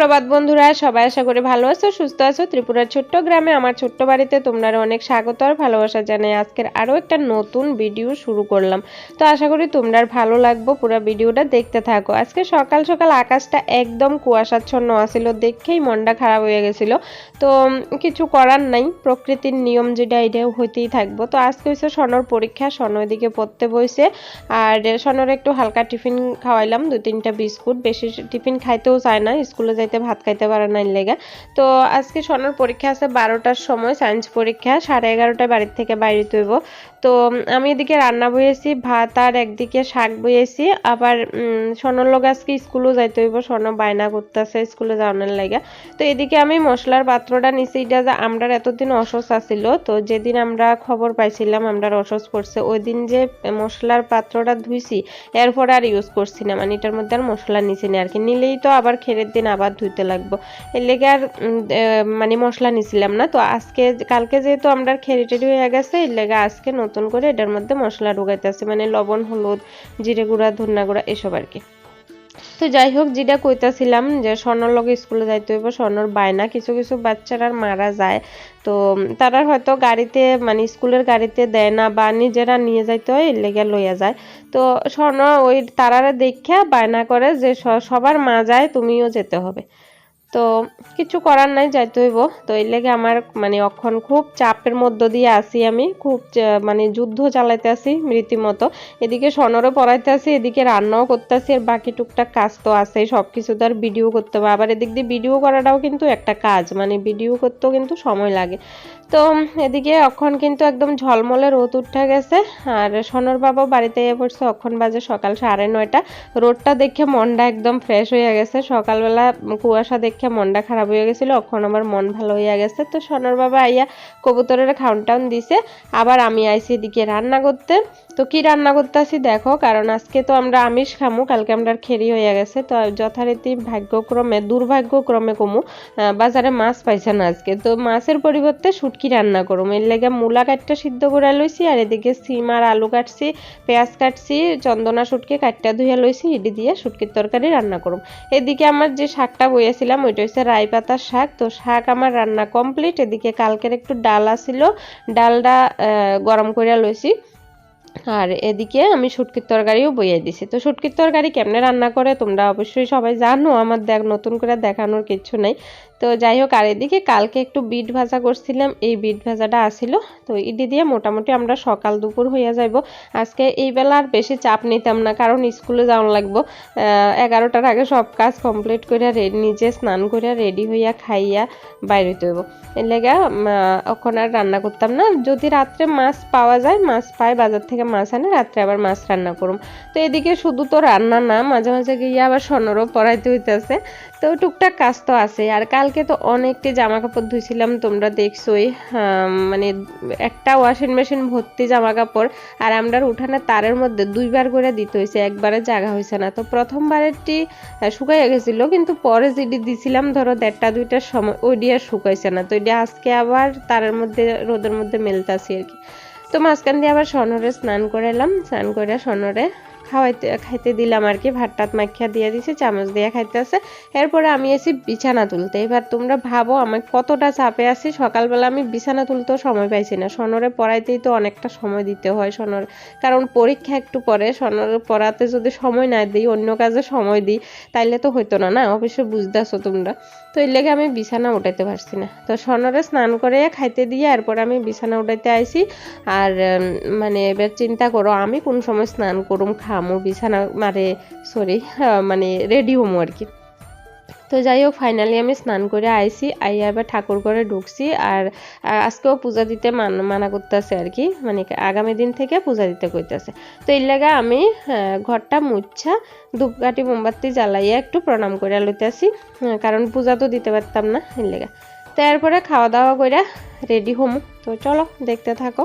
সুপ্রভাত বন্ধুরা, সবাই আশা করি ভালো আছো, সুস্থ আছো। ত্রিপুরার ছোট্ট গ্রামে আমার ছোট্ট বাড়িতে তোমরা অনেক স্বাগত আর ভালোবাসা জানাই। আজকের আরও একটা নতুন ভিডিও শুরু করলাম। তো আশা করি তোমরা ভালো লাগবো, পুরো ভিডিওটা দেখতে থাকো। আজকে সকাল সকাল আকাশটা একদম কুয়াশাচ্ছন্ন আসিল দেখেই মনটা খারাপ হয়ে গেছিল। তো কিছু করার নাই, প্রকৃতির নিয়ম যেটা এটা হইতেই থাকব। তো আজকে হচ্ছে সনর পরীক্ষা সন ওইদিকে পড়তে বসে আর সনর একটু হালকা টিফিন খাওয়াইলাম দু তিনটা বিস্কুট। বেশি টিফিন খাইতেও চায় না, স্কুলে যাইতে ভাত খাইতে পারে না লেগে। তো আজকে সনর পরীক্ষা আছে বারোটার সময় সায়েন্স পরীক্ষা, সাড়ে এগারোটায় বাড়ির থেকে বাইরে তৈব তো আমি এদিকে রান্না বইয়েছি, ভাত আর একদিকে শাক বইয়েছি, আবার সনর লোক আজকে স্কুলও যাইতে হইব, স্বর্ণ বায়না করতেছে স্কুলে যাওয়ানোর লাগে। তো এদিকে আমি মশলার পাত্রটা নিচে এটা যে আমরা এতদিন অসস আছিল, তো যেদিন আমরা খবর পাইছিলাম আমরা অসস করছে ওই দিন যে মশলার পাত্রটা ধুইছি এরপর আর ইউজ করছি না মানে এটার মধ্যে আর মশলা নিছি না আর কি। নিলেই তো আবার খেরের দিন আবার ধুইতে লাগবো। এর লেগে আর মানে মশলা নিছিলাম না। তো আজকে, কালকে যেহেতু আমরা খেরি টেরি হয়ে গেছে, এর লেগে আজকে নতুন করে এটার মধ্যে মশলা ঢুকাইতেছি। মানে লবণ, হলুদ, জিরে গুঁড়া, ধন্যা গুঁড়া, এসব আর কি। তো যাই হোক যেটা কইতাছিলাম যে স্বর্ণর লগে স্কুলে যাইতে হইব, স্বর্ণর বায়না, কিছু কিছু বাচ্চারা মারা যায়। তো তারা হয়তো গাড়িতে মানে স্কুলের গাড়িতে দেয় না বা নিজেরা নিয়ে যাইতে হয় লেগে লইয়া যায়। তো স্বর্ণ ওই তারারা দেখিয়া বায়না করে যে সবার মা যায়, তুমিও যেতে হবে। তো কিছু করার নাই, যাইতে হইব। তো এর লেগে আমার মানে অক্ষণ খুব চাপের মধ্য দিয়ে আসি আমি। খুব মানে যুদ্ধ চালাইতে আসি রীতিমতো। এদিকে সনরও পড়াইতে আসি, এদিকে রান্নাও করতে আসি আর বাকি টুকটাক কাজ তো আসেই সব কিছু তো আর ভিডিও করতে হবে। আবার এদিক দিয়ে ভিডিও করাটাও কিন্তু একটা কাজ। মানে ভিডিও করতেও কিন্তু সময় লাগে। তো এদিকে অক্ষণ কিন্তু একদম ঝলমলে রোদ উঠে গেছে। আর সোনর বাবা বাড়িতে এ পড়ছে। অক্ষণ বাজে সকাল সাড়ে নয়টা। রোদটা দেখে মনটা একদম ফ্রেশ হয়ে গেছে। সকালবেলা কুয়াশা দেখে মনটা খারাপ হয়ে গেছিল। অক্ষণ আমার মন ভালো হয়ে গেছে। তো সোনর বাবা আইয়া কবুতরের খাউন টাউন দিছে। আবার আমি আইসি এদিকে রান্না করতে। তো কি রান্না করতেছি দেখো, কারণ আজকে তো আমরা আমিষ খামু, কালকে আমরা খেরি হয়ে গেছে। তো যথারীতি ভাগ্যক্রমে, দুর্ভাগ্যক্রমে কমু বাজারে মাছ পাইছে না আজকে। তো মাছের পরিবর্তে শুটকি রান্না করুম। এর লেগে মূলা কাটটা সিদ্ধ করে লইছি, আর এদিকে সিম আর আলু কাটছি, পেঁয়াজ কাটছি, চন্দনা শুটকি কাটটা ধুয়ে লইছি, ইডি দিয়ে শুটকির তরকারি রান্না করুম। এদিকে আমার যে শাকটা বইয়েছিলাম, ওইটা হচ্ছে রাই পাতার শাক। তো শাক আমার রান্না কমপ্লিট। এদিকে কালকের একটু ডাল আছিল, ডালটা গরম করে লইছি। আর এদিকে আমি শুটকির তরকারিও বইয়ে দিছি। তো শুটকির তরকারি কেমনে রান্না করে তোমরা অবশ্যই সবাই জানো। আমার দেখ, নতুন করে দেখানোর কিছু নাই। তো যাই হোক, আর এদিকে কালকে একটু বিট ভাজা করছিলাম, এই বিট ভাজাটা আসিল। তো ইডি দিয়ে মোটামুটি আমরা সকাল দুপুর হইয়া যাইব। আজকে এই বেলা আর বেশি চাপ নিতাম না, কারণ স্কুলে যাওয়া লাগবো। এগারোটার আগে সব কাজ কমপ্লিট করে নিজে স্নান করিয়া রেডি হইয়া খাইয়া বাইরে হইব। এর লেগে এখন আর রান্না করতাম না। যদি রাত্রে মাছ পাওয়া যায়, মাছ পাই, বাজার থেকে মাছ আনে, রাত্রে আবার মাছ রান্না করুম। তো এদিকে শুধু তো রান্না না, মাঝে মাঝে গিয়ে আবার সনরও পড়াইতে হইতেছে। তো টুকটাক কাজ তো আছে। আর কালকে তো অনেকটি জামা কাপড় ধুইছিলাম, তোমরা দেখছোই। মানে একটা ওয়াশিং মেশিন ভর্তি জামা কাপড় আর আমরা উঠানে তারের মধ্যে দুইবার করে দিতে হয়েছে, একবারে জাগা হয়েছে না। তো প্রথমবারেরটি শুকাইয়া গেছিল, কিন্তু পরে যেটি দিছিলাম, ধরো দেড়টা দুইটার সময়, ওইটি আর শুকাইছে না। তো এটি আজকে আবার তারের মধ্যে, রোদের মধ্যে মেলতাছি আর কি। তো মাঝখান দিয়ে আবার সনরে স্নান করে এলাম, স্নান করে সনরে খাওয়াইতে, খাইতে দিলাম আর কি। ভাত টাত মাখিয়া দিয়ে দিছি, চামচ দিয়ে খাইতেছে এরপরে আমি এসি বিছানা তুলতে। এবার তোমরা ভাবো, আমি কতটা চাপে আছি। সকালবেলা আমি বিছানা তুলতেও সময় পাইছি না। সনরে পড়াইতেই তো অনেকটা সময় দিতে হয় সনর। কারণ পরীক্ষা একটু পরে, সনর পড়াতে যদি সময় না দিই, অন্য কাজে সময় দিই, তাইলে তো হইতো না না? অবশ্যই বুঝতেছো তোমরা। তো এর লেগে আমি বিছানা উঠাইতে পারছি না। তো সনরে স্নান করে খাইতে দিয়ে এরপর আমি বিছানা উঠাইতে আইছি। আর মানে এবার চিন্তা করো, আমি কোন সময় স্নান করুম খামো বিছানা মারে সরি মানে রেডি হমো আর কি। তো যাই হোক ফাইনালি আমি স্নান করে আইছি, আইয়া এবার ঠাকুর ঘরে ঢুকছি আর আজকেও পূজা দিতে মান, মানা করতেছে আর কি মানে আগামী দিন থেকে পূজা দিতে কইতাছে। তো এর লাগা আমি ঘরটা মুচ্ছা ধূপকাঠি, মোমবাতি জ্বালাইয়া একটু প্রণাম করে লইতেছি কারণ পূজা তো দিতে পারতাম না এর লেগা। তো এরপরে খাওয়া দাওয়া করে রেডি হমু। তো চলো, দেখতে থাকো।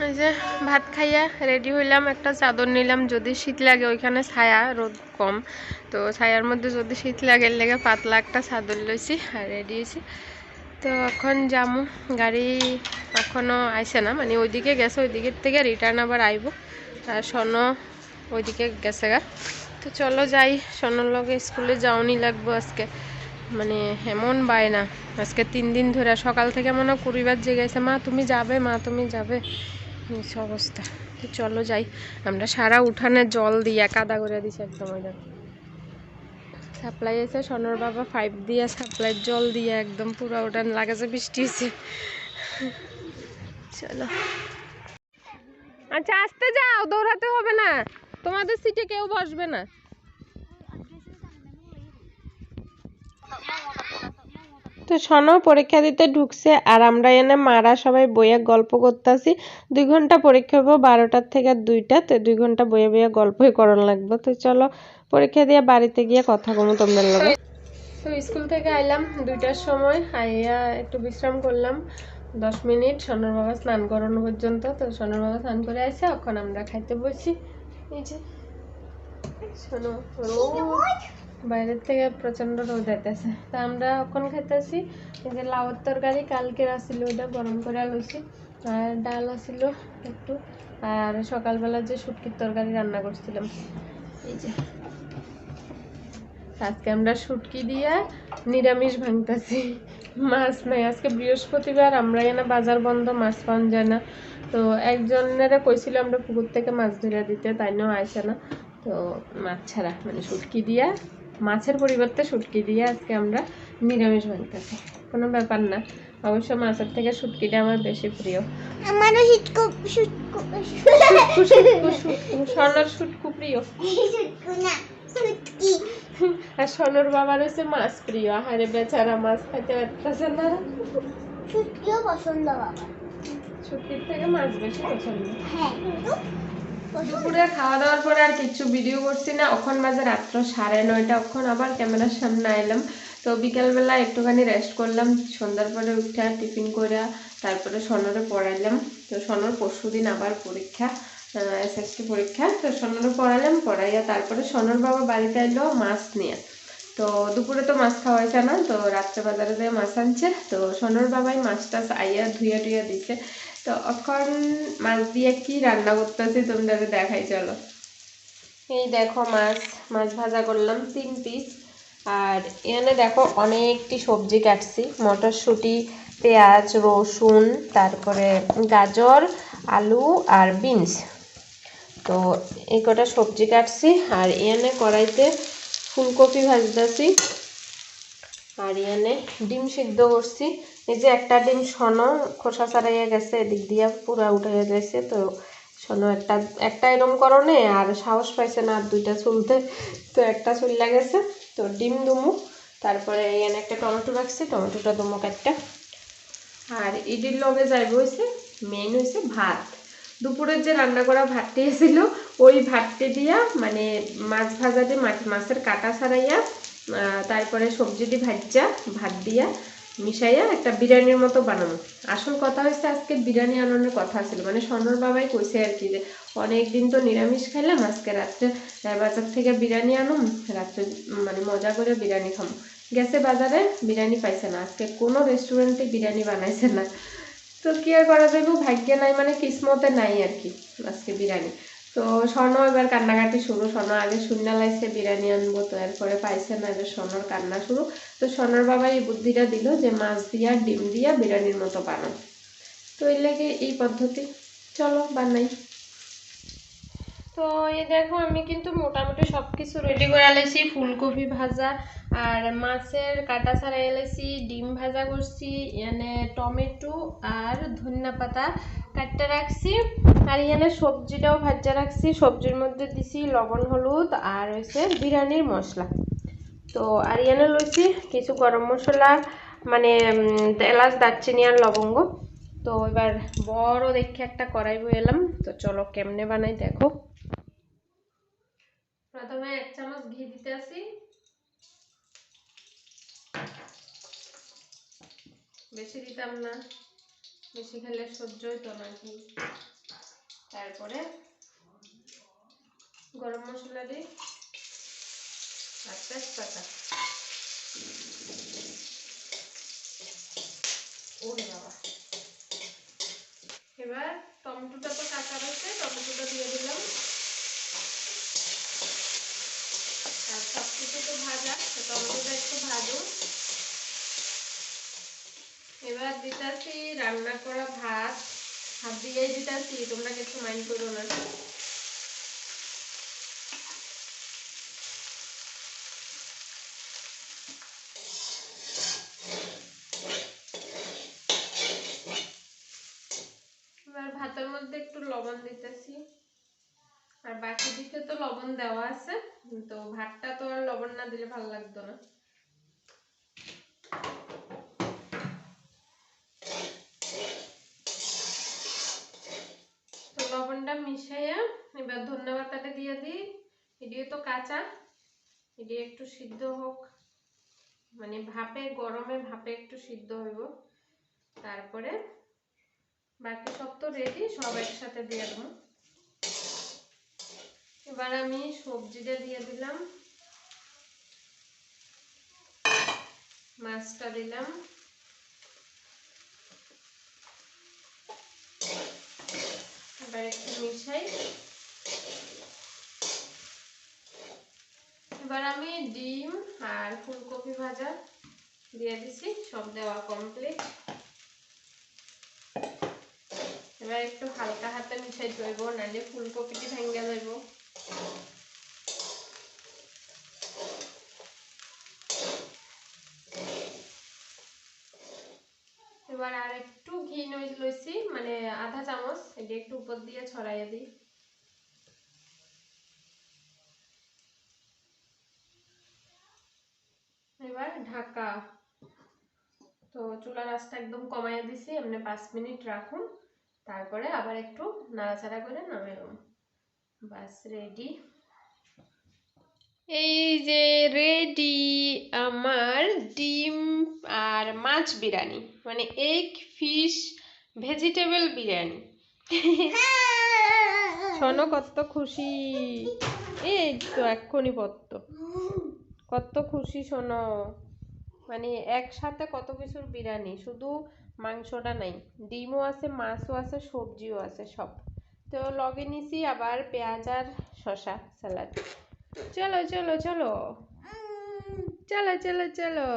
এই যে ভাত খাইয়া রেডি হইলাম, একটা চাদর নিলাম, যদি শীত লাগে ওইখানে ছায়া, রোদ কম। তো ছায়ার মধ্যে যদি শীত লাগে লেগে পাতলা একটা চাদর লইছি আর রেডি হয়েছি তো এখন যামু, গাড়ি এখনও আইসে না মানে ওইদিকে গেছে, ওইদিকের থেকে রিটার্ন আবার আইব। আর শোনো, ওইদিকে গেছে গা। তো চলো যাই সোনার লগে স্কুলে যাওনি লাগবো আজকে। মানে এমন বায় না আজকে তিন দিন ধরে সকাল থেকে মনে হয় কুড়িবার জেগেছে। মা, তুমি যাবে, মা, তুমি যাবে। অবস্থা? তো চলো যাই। আমরা সারা উঠানে জল দিয়ে কাদা করে দিছি একদম ওই দেখো। সাপ্লাই আছে, সোনার বাবা ফাইভ দিয়ে সাপ্লাই জল দিয়ে একদম পুরো উঠান লাগাছে, বৃষ্টি হয়েছে চলো। আচ্ছা আসতে যাও, দৌড়াতে হবে না। তোমাদের সিটে কেউ বসবে না। তো শোনো, পরীক্ষা দিতে ঢুকছে আর আমরা এনে মারা সবাই বইয়ে গল্প করতেছি। দুই ঘণ্টা পরীক্ষা হব বারোটার থেকে দুইটা, তো দুই ঘণ্টা বইয়ে বইয়ে গল্পই করণ লাগবে। তো চলো, পরীক্ষা দিয়ে বাড়িতে গিয়ে কথা বলব তোমাদের লগে। তো স্কুল থেকে আইলাম দুইটার সময়, আইয়া একটু বিশ্রাম করলাম। দশ মিনিট, সোনার বাবা স্নান করানো পর্যন্ত। তো সোনার বাবা স্নান করে আসে এখন আমরা খাইতে বসি। এই যে, শোনো বাইরের থেকে প্রচণ্ড রোদ আইতেছে। তা আমরা এখন খাইতেছি, এই যে লাউর তরকারি কালকের আসছিল ওটা গরম করে লইছি। আর ডাল আসছিল একটু, আর সকালবেলা যে শুটকির তরকারি রান্না করছিলাম। এই যে। আজকে আমরা শুটকি দিয়ে নিরামিষ ভাঙতেছি। মাছ নাই, আজকে বৃহস্পতিবার আমরা এখানে বাজার বন্ধ, মাছ পাওয়া যায় না। তো একজনেরা কইছিল আমরা পুকুর থেকে মাছ ধরে দিতে তাই নিয়েও আইসে না। তো মাছ ছাড়া মানে শুটকি দিয়া মাছের পরিবর্তে শুটকি দিয়ে আজকে আমরা নিরামিষ ভাঙতেছি কোনো ব্যাপার না। অবশ্য মাছের থেকে শুটকিটা আমার বেশি প্রিয়। আমারও শুটকু শুটকু শুটকু। শুটকু প্রিয়। শুটকু না শুটকি। আর সোনুর বাবার হচ্ছে মাছ প্রিয়। আহারে বেচারা মাছ খাইতে পারতেছে না। শুটকিও পছন্দ বাবা। শুটকির থেকে মাছ বেশি পছন্দ। হ্যাঁ দুপুরে খাওয়া দাওয়ার পরে আর কিছু ভিডিও করছি না। ওখন বাজে রাত্র সাড়ে নয়টা। ওখন আবার ক্যামেরার সামনে এলাম তো বিকালবেলা একটুখানি রেস্ট করলাম। সন্ধ্যার পরে উঠে টিফিন করে তারপরে সনরে পড়াইলাম। তো সনর পরশু দিন আবার পরীক্ষা এসএসসি পরীক্ষা। তো সনরে পড়ালাম পড়াইয়া তারপরে সনর বাবা বাড়িতে এলো মাছ নিয়ে। তো দুপুরে তো মাছ খাওয়া হয়েছে না, তো রাত্রে বাজারে যেয়ে মাছ আনছে। তো সনর বাবাই মাছ টাছ আইয়া ধুইয়া টুইয়া দিছে। তো এখন মাছ দিয়ে কি রান্না করতেছি তোমরা দেখাই, চলো। এই দেখো মাছ মাছ ভাজা করলাম তিন পিস আর এখানে দেখো অনেকটি সবজি কাটছি, মটরশুঁটি, পেঁয়াজ, রসুন, তারপরে গাজর, আলু আর বিনস। তো এই কটা সবজি কাটছি, আর এখানে কড়াইতে ফুলকপি ভাজতেছি। আর এখানে ডিম সিদ্ধ করছি। এই যে একটা ডিম সনো খোসা ছাড়াইয়া গেছে, এদিক দিয়া পুরা উঠাইয়া গেছে তো শোনো একটা একটা এরম করণে আর সাহস পাইছে না আর দুইটা চুলতে, তো একটা চুল্লা গেছে, তো ডিম দুমু। তারপরে এখানে একটা টমেটো রাখছি, টমেটোটা দুমুক একটা আর ইডির লগে যাইব হয়েছে মেন হয়েছে ভাত। দুপুরের যে রান্না করা ভাতটি ছিল ওই ভাতটি দিয়া মানে মাছ ভাজাটি মাছ- মাছের কাটা ছাড়াইয়া আহ, সবজি দিয়ে ভাজা ভাত দিয়া মিশাইয়া একটা বিরিয়ানির মতো বানানো আসল কথা হয়েছে আজকে বিরিয়ানি আনানোর কথা ছিল। মানে স্বর্ণর বাবাই কইছে আর কি যে অনেক দিন তো নিরামিষ খাইলাম আজকে রাত্রে বাজার থেকে বিরিয়ানি আনুম রাত্রে মানে মজা করে বিরিয়ানি খামো। গেছে বাজারে বিরিয়ানি পাইছে না। আজকে কোনো রেস্টুরেন্টে বিরিয়ানি বানাইছে না। তো কি আর করা যাইব? ভাগ্যে নাই মানে কিসমতে নাই আর কি আজকে বিরিয়ানি। তো স্বর্ণ এবার কান্নাকাটি শুরু। স্বর্ণ আগে শূন্য লাইছে, বিরিয়ানি আনব, তো এরপরে পাইছে না, এবার স্বর্ণর কান্না শুরু। তো স্বর্ণর বাবা এই বুদ্ধিটা দিল যে মাছ দিয়া, ডিম দিয়া বিরিয়ানির মতো বানাও তো এই লেগে এই পদ্ধতি। চলো, বানাই। তো এই দেখো, আমি কিন্তু মোটামুটি সব কিছু রেডি করে এলেছি ফুলকপি ভাজা, আর মাছের কাটা ছাড়া এলেছি ডিম ভাজা করছি, এনে টমেটো আর ধনিয়া পাতা কাটতে রাখছি। আর এখানে সবজিটাও ভাজা রাখছি। সবজির মধ্যে দিছি লবণ, হলুদ আর হয়েছে বিরিয়ানির মশলা। তো আর এখানে লইছি কিছু গরম মশলা মানে এলাচ, দারচিনি আর লবঙ্গ। তো এবার বড় দেখে একটা কড়াই এলাম। তো চলো কেমনে বানাই দেখো। প্রথমে এক চামচ ঘি দিতে আসি বেশি দিতাম না। বেশি খেলে সহ্য হইতো না ঘি তারপরে গরম মশলা দিই আর তেজপাতা ওরে বাবা। এবার টমেটোটা তো কাঁচা রয়েছে, টমেটোটা দিয়ে দিলাম। আর সব কিছু তো ভাজা টমেটোটা একটু ভাজুন। এবার দিতাছি রান্না করা ভাত। হাত দিয়েই দিতাছি তোমরা কিছু মাইন্ড করো না। এবার ভাতের মধ্যে একটু লবণ দিতেছি। আর বাকি দিকে তো লবণ দেওয়া আছে, তো ভাতটা তো আর লবণ না দিলে ভালো লাগতো না তো লবণটা মিশাইয়া এবার ধন্যবাদ পাতাটা দিয়ে দিই। এটিও তো কাঁচা এটি একটু সিদ্ধ হোক। মানে ভাপে, গরমে ভাপে একটু সিদ্ধ হইব। তারপরে বাকি সব তো রেডি সব একসাথে দিয়ে দেবো। এবার আমি সবজিটা দিয়ে দিলাম। মাছটা দিলাম। এবার একটু মিশাই এবার আমি ডিম আর ফুলকপি ভাজা দিয়ে দিছি, সব দেওয়া কমপ্লিট এবার একটু হালকা হাতে মিশাই ধরব নাহলে ফুলকপিটি ভেঙে যাইব এবার আর একটু ঘি নই লইছি মানে আধা চামচ এটি একটু উপর দিয়ে ছড়াইয়া দিই। এবার ঢাকা, তো চুলার আঁচটা একদম কমাইয়া দিছি, এমনি পাঁচ মিনিট রাখুন। তারপরে আবার একটু নাড়াচাড়া করে নামাইলাম। বাস রেডি এই যে রেডি আমার ডিম আর মাছ বিরিয়ানি মানে এগ ফিশ ভেজিটেবল বিরিয়ানি শোনো কত খুশি। এই তো এক্ষুনি পত্ত। কত খুশি শোনো। মানে একসাথে কত কিছুর বিরিয়ানি শুধু মাংসটা নাই। ডিমও আছে মাছও আছে সবজিও আছে সব। তো লগে নিছি আবার পেঁয়াজ আর শশা স্যালাড। চলো চলো চলো। চলো চলো চলো।